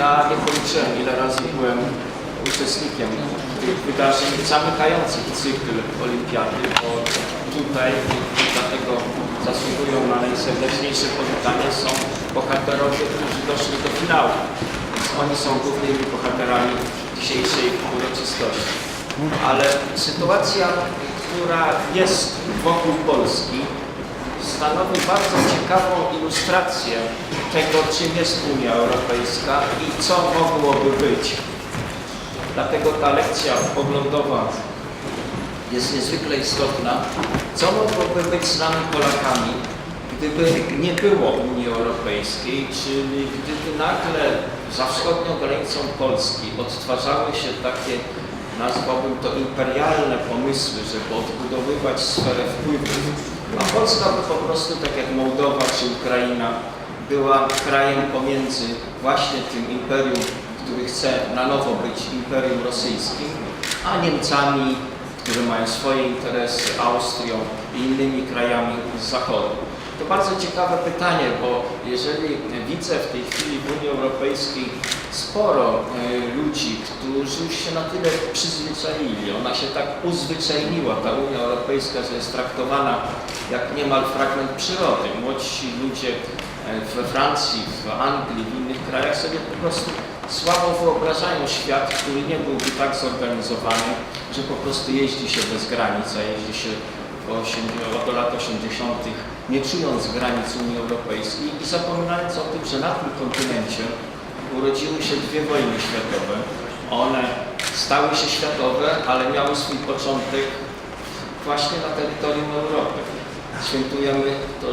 Ja nie policzyłem, ile razy byłem uczestnikiem tych wydarzeń zamykających cykl olimpiady, bo tutaj dlatego zasługują na najserdeczniejsze powitanie są bohaterowie, którzy doszli do finału. Więc oni są głównymi bohaterami dzisiejszej uroczystości. Ale sytuacja, która jest wokół Polski, stanowi bardzo ciekawą ilustrację tego, czym jest Unia Europejska i co mogłoby być. Dlatego ta lekcja poglądowa jest niezwykle istotna. Co mogłoby być z nami Polakami, gdyby nie było Unii Europejskiej, czyli gdyby nagle za wschodnią granicą Polski odtwarzały się takie, nazwałbym to imperialne pomysły, żeby odbudowywać sferę wpływów, a Polska po prostu, tak jak Mołdowa czy Ukraina, była krajem pomiędzy właśnie tym imperium, który chce na nowo być imperium rosyjskim, a Niemcami, które mają swoje interesy, Austrią i innymi krajami z zachodu. To bardzo ciekawe pytanie, bo jeżeli widzę w tej chwili w Unii Europejskiej sporo e, ludzi, którzy już się na tyle przyzwyczaili, ona się tak uzwyczajniła, ta Unia Europejska, że jest traktowana jak niemal fragment przyrody. Młodsi ludzie e, we Francji, w Anglii, w innych krajach sobie po prostu słabo wyobrażają świat, który nie byłby tak zorganizowany, że po prostu jeździ się bez granic, a jeździ się po 80 do lat 80., nie czując granic Unii Europejskiej i zapominając o tym, że na tym kontynencie urodziły się dwie wojny światowe. One stały się światowe, ale miały swój początek właśnie na terytorium Europy. Świętujemy to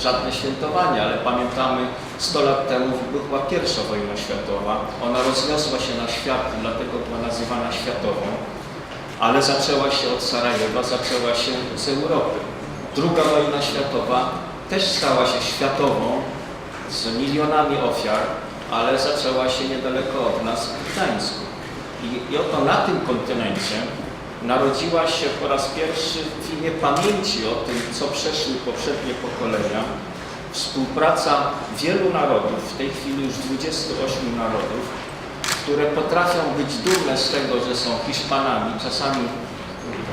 żadne świętowanie, ale pamiętamy 100 lat temu wybuchła pierwsza wojna światowa. Ona rozniosła się na świat, dlatego była nazywana światową, ale zaczęła się od Sarajewa, zaczęła się z Europy. Druga wojna światowa też stała się światową z milionami ofiar, ale zaczęła się niedaleko od nas w Gdańsku. I, I oto na tym kontynencie narodziła się po raz pierwszy w imię pamięci o tym, co przeszły poprzednie pokolenia, współpraca wielu narodów, w tej chwili już 28 narodów, które potrafią być dumne z tego, że są Hiszpanami, czasami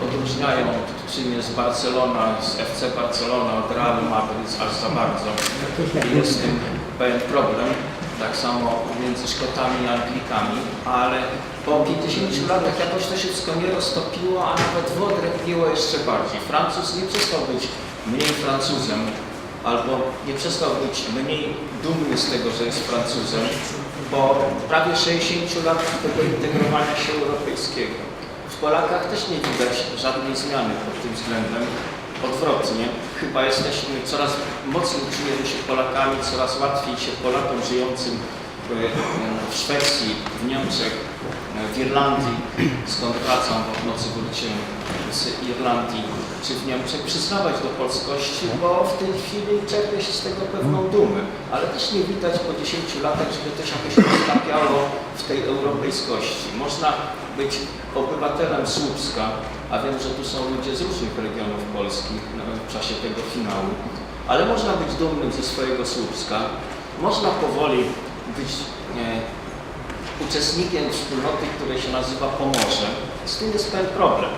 odróżniają, czym jest Barcelona, z FC Barcelona od Realu Madryt, aż za bardzo. I jest z tym pewien problem, tak samo między Szkotami i Anglikami, ale po 50 latach jakoś to się wszystko nie roztopiło, a nawet wyodrębniło jeszcze bardziej. Francuz nie przestał być mniej Francuzem, albo nie przestał być mniej dumny z tego, że jest Francuzem, po prawie 60 lat tego integrowania się europejskiego. W Polakach też nie widać żadnej zmiany pod tym względem. Odwrotnie, chyba jesteśmy coraz mocniej czujemy się Polakami, coraz łatwiej się Polakom żyjącym w, Szwecji, w Niemczech, w Irlandii, skąd wracam, w nocy z Irlandii, czy w Niemczech, przyznawać do polskości, bo w tej chwili czerpie się z tego pewną dumę, ale też nie widać po 10 latach, żeby się jakoś roztapiało w tej europejskości. Można być obywatelem Słupska, a wiem, że tu są ludzie z różnych regionów Polski w czasie tego finału, ale można być dumnym ze swojego Słupska, można powoli być e, uczestnikiem wspólnoty, której się nazywa Pomorze. Z tym jest pewien problem,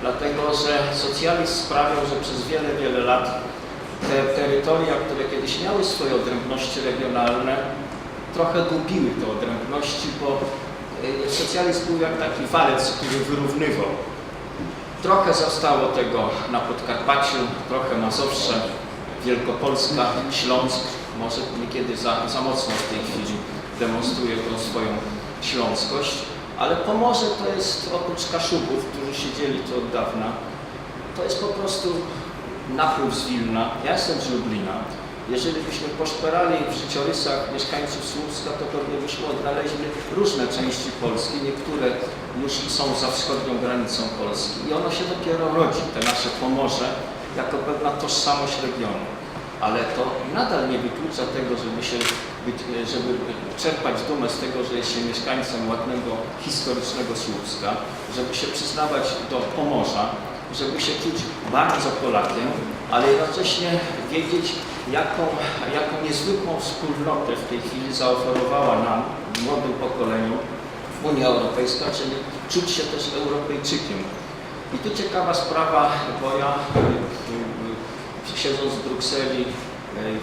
dlatego że socjalizm sprawiał, że przez wiele, wiele lat te terytoria, które kiedyś miały swoje odrębności regionalne, trochę gubiły te odrębności, bo y, socjalizm był jak taki walec, który wyrównywał. Trochę zostało tego na Podkarpaciu, trochę Mazowsze, Wielkopolska, Śląsk, może niekiedy za, za mocno w tej chwili demonstruje tą swoją śląskość, ale Pomorze to jest oprócz Kaszubów, którzy siedzieli tu od dawna, to jest po prostu napływ z Wilna. Ja jestem z Lublina. Jeżeli byśmy poszperali w życiorysach mieszkańców Słupska, to pewnie byśmy odnaleźli różne części Polski. Niektóre już są za wschodnią granicą Polski i ono się dopiero rodzi, te nasze Pomorze, jako pewna tożsamość regionu. Ale to nadal nie wyklucza tego, żeby się żeby czerpać dumę z tego, że jest się mieszkańcem ładnego, historycznego Słupska, żeby się przyznawać do Pomorza, żeby się czuć bardzo Polakiem, ale jednocześnie wiedzieć, jaką, jaką niezwykłą wspólnotę w tej chwili zaoferowała nam Unia Europejska, czyli czuć się też Europejczykiem. I tu ciekawa sprawa, bo ja y, y, siedząc w Brukseli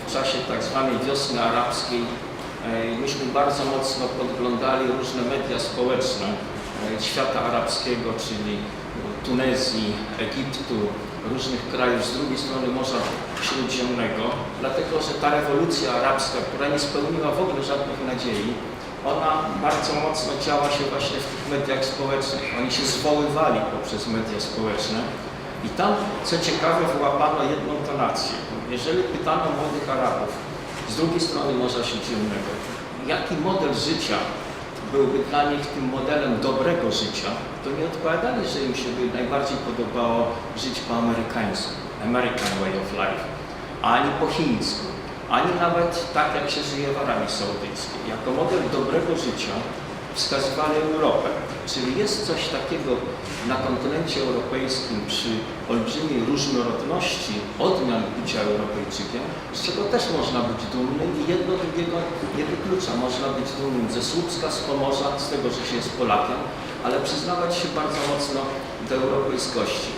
w czasie tak zwanej wiosny arabskiej, y, myśmy bardzo mocno podglądali różne media społeczne y, świata arabskiego, czyli Tunezji, Egiptu, różnych krajów z drugiej strony Morza Śródziemnego, dlatego że ta rewolucja arabska, która nie spełniła w ogóle żadnych nadziei, ona bardzo mocno działa się właśnie w tych mediach społecznych. Oni się zwoływali poprzez media społeczne i tam, co ciekawe, wyłapano jedną tonację. Jeżeli pytano młodych Arabów z drugiej strony Morza Śródziemnego, jaki model życia byłby dla nich tym modelem dobrego życia, to nie odpowiadali, że im się by najbardziej podobało żyć po amerykańsku, American way of life, ani po chińsku, ani nawet tak, jak się żyje w Arabii Saudyjskiej. Jako model dobrego życia wskazywali Europę. Czyli jest coś takiego na kontynencie europejskim przy olbrzymiej różnorodności odmian bycia Europejczykiem, z czego też można być dumnym i jedno drugiego nie wyklucza. Można być dumnym ze Słupska, z Pomorza, z tego, że się jest Polakiem, ale przyznawać się bardzo mocno do europejskości.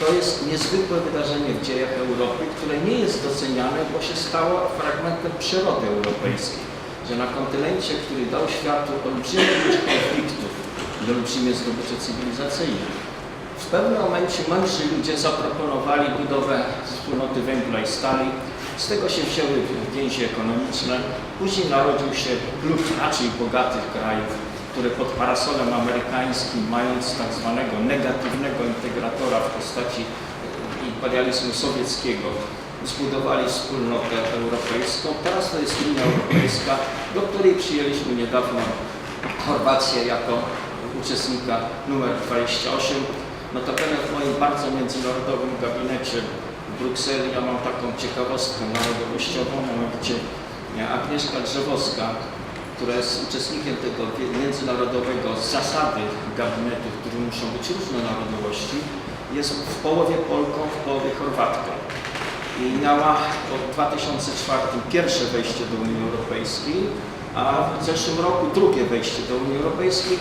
To jest niezwykłe wydarzenie w dziejach Europy, które nie jest doceniane, bo się stało fragmentem przyrody europejskiej. Że na kontynencie, który dał światu olbrzymią ilość konfliktów i olbrzymie zdobycze cywilizacyjne, w pewnym momencie mądrzy ludzie zaproponowali budowę wspólnoty węgla i stali. Z tego się wzięły więzi ekonomiczne. Później narodził się klub raczej bogatych krajów, które pod parasolem amerykańskim, mając tak zwanego negatywnego integratora w postaci imperializmu sowieckiego, zbudowali wspólnotę europejską. Teraz to jest Unia Europejska, do której przyjęliśmy niedawno Chorwację jako uczestnika numer 28. Notabene w moim bardzo międzynarodowym gabinecie w Brukseli ja mam taką ciekawostkę narodowościową, mianowicie Agnieszka Drzewowska, która jest uczestnikiem tego międzynarodowego zasady gabinetu, w którym muszą być różne narodowości, jest w połowie Polką, w połowie Chorwatką. I miała od 2004 pierwsze wejście do Unii Europejskiej, a w zeszłym roku drugie wejście do Unii Europejskiej.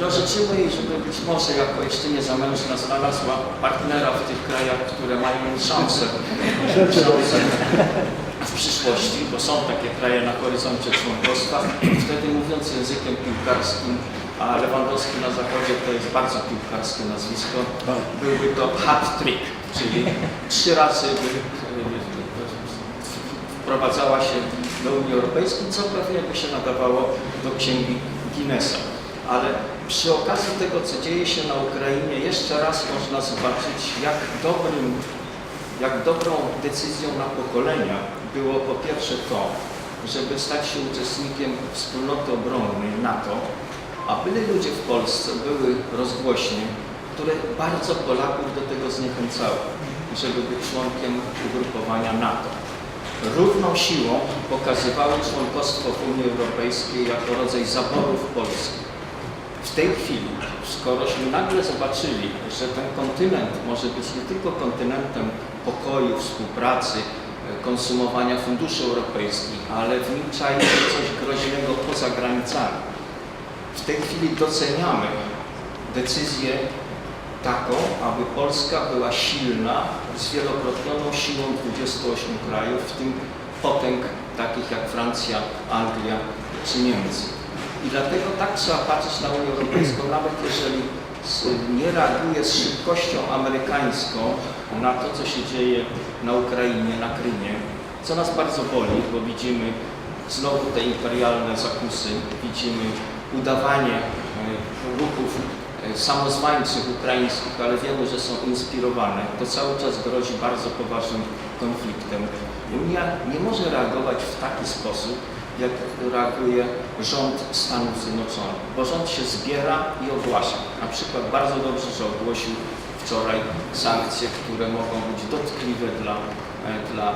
No życzymy jej, żeby być może jako jeszcze niezamężna znalazła partnera w tych krajach, które mają szansę, szansę w przyszłości, bo są takie kraje na horyzoncie członkostwa. Wtedy mówiąc językiem piłkarskim, a Lewandowski na zachodzie to jest bardzo piłkarskie nazwisko, byłby to hat trick, czyli trzy razy by wprowadzała się do Unii Europejskiej, co pewnie by się nadawało do księgi Guinnessa. Ale przy okazji tego, co dzieje się na Ukrainie, jeszcze raz można zobaczyć, jak dobrym, jak dobrą decyzją na pokolenia było po pierwsze to, żeby stać się uczestnikiem wspólnoty obronnej NATO, a byli ludzie w Polsce, były rozgłośnie, które bardzo Polaków do tego zniechęcały, żeby być członkiem ugrupowania NATO równą siłą pokazywały członkostwo w Unii Europejskiej jako rodzaj zaborów Polski. W tej chwili, skorośmy nagle zobaczyli, że ten kontynent może być nie tylko kontynentem pokoju, współpracy, konsumowania funduszy europejskich, ale w nim czai coś groźnego poza granicami. W tej chwili doceniamy decyzję taką, aby Polska była silna, zwielokrotnioną siłą 28 krajów, w tym potęg takich jak Francja, Anglia czy Niemcy. I dlatego tak trzeba patrzeć na Unię Europejską, nawet jeżeli nie reaguje z szybkością amerykańską na to, co się dzieje na Ukrainie, na Krymie, co nas bardzo boli, bo widzimy znowu te imperialne zakusy, widzimy udawanie ruchów samozwańczych ukraińskich, ale wiemy, że są inspirowane, to cały czas grozi bardzo poważnym konfliktem. Unia nie może reagować w taki sposób, jak reaguje rząd Stanów Zjednoczonych, bo rząd się zbiera i ogłasza. Na przykład bardzo dobrze, że ogłosił wczoraj sankcje, które mogą być dotkliwe dla, dla e,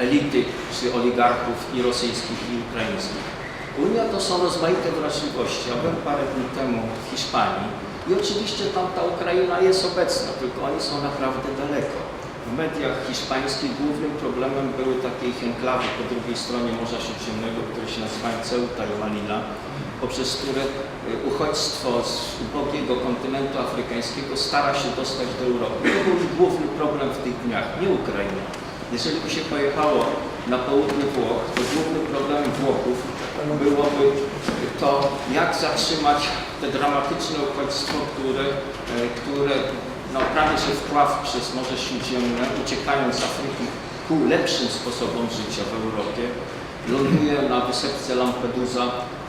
elity czy oligarchów i rosyjskich i ukraińskich. Unia to są rozmaite wrażliwości. Ja byłem parę dni temu w Hiszpanii i oczywiście tam ta Ukraina jest obecna, tylko oni są naprawdę daleko. W mediach hiszpańskich głównym problemem były takie ich enklawy po drugiej stronie Morza Śródziemnego, które się nazywają Ceuta i Manila, poprzez które y, uchodźstwo z ubogiego kontynentu afrykańskiego stara się dostać do Europy. To był główny problem w tych dniach, nie Ukraina. Jeżeli by się pojechało na południe Włoch, to głównym problemem Włochów byłoby to, jak zatrzymać te dramatyczne uchodźstwo, które, e, które no, prawie że wpław przez Morze Śródziemne, uciekając z Afryki ku lepszym sposobom życia w Europie, ląduje na wysepce Lampedusa,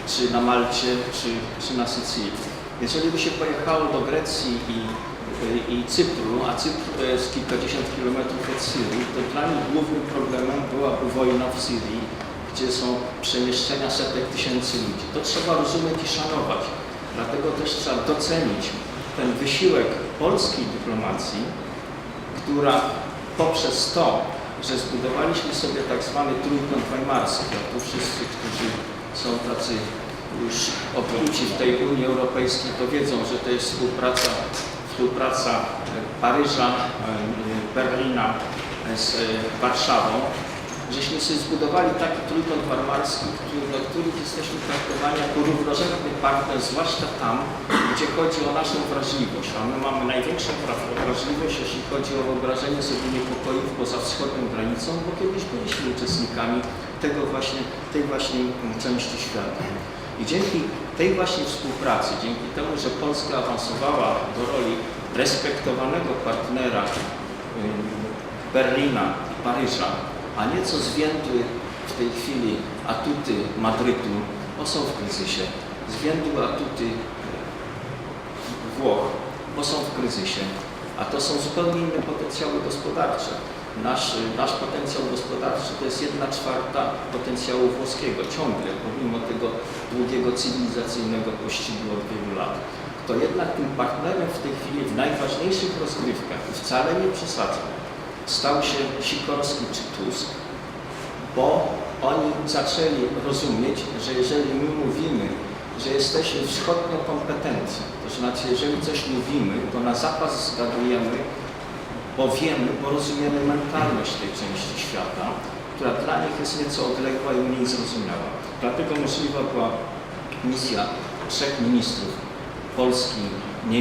czy na Malcie, czy, czy na Sycylii. Jeżeli by się pojechało do Grecji i, i Cypru, a Cypr to jest kilkadziesiąt kilometrów od Syrii, to dla nich głównym problemem byłaby wojna w Syrii, gdzie są przemieszczenia setek tysięcy ludzi. To trzeba rozumieć i szanować. Dlatego też trzeba docenić ten wysiłek polskiej dyplomacji, która poprzez to, że zbudowaliśmy sobie tak zwany trójkąt weimarski, tu wszyscy, którzy są tacy już obróci w tej Unii Europejskiej, to wiedzą, że to jest współpraca, współpraca Paryża, e, Berlina z e, Warszawą, żeśmy sobie zbudowali taki trójkąt weimarski, który, do których jesteśmy traktowani jako równorzędny partner, zwłaszcza tam, gdzie chodzi o naszą wrażliwość. A my mamy największą wrażliwość, jeśli chodzi o wyobrażenie sobie niepokojów poza wschodnią granicą, bo kiedyś byliśmy uczestnikami tego właśnie, tej właśnie mm, części świata. I dzięki tej właśnie współpracy, dzięki temu, że Polska awansowała do roli respektowanego partnera ym, Berlina i Paryża, a nieco zwiędły w tej chwili atuty Madrytu, bo są w kryzysie, zwiędły atuty Włoch, bo są w kryzysie, a to są zupełnie inne potencjały gospodarcze. Nasz, nasz potencjał gospodarczy to jest jedna czwarta potencjału włoskiego, ciągle, pomimo tego długiego cywilizacyjnego pościgu od wielu lat. To jednak tym partnerem w tej chwili w najważniejszych rozgrywkach, i wcale nie przesadzam, stał się Sikorski czy Tusk, bo oni zaczęli rozumieć, że jeżeli my mówimy, że jesteśmy wschodnio kompetentni, to znaczy jeżeli coś mówimy, to na zapas zgadujemy, bo wiemy, bo rozumiemy mentalność tej części świata, która dla nich jest nieco odległa i mniej zrozumiała. Dlatego możliwa była misja trzech ministrów Polski, Niemiec,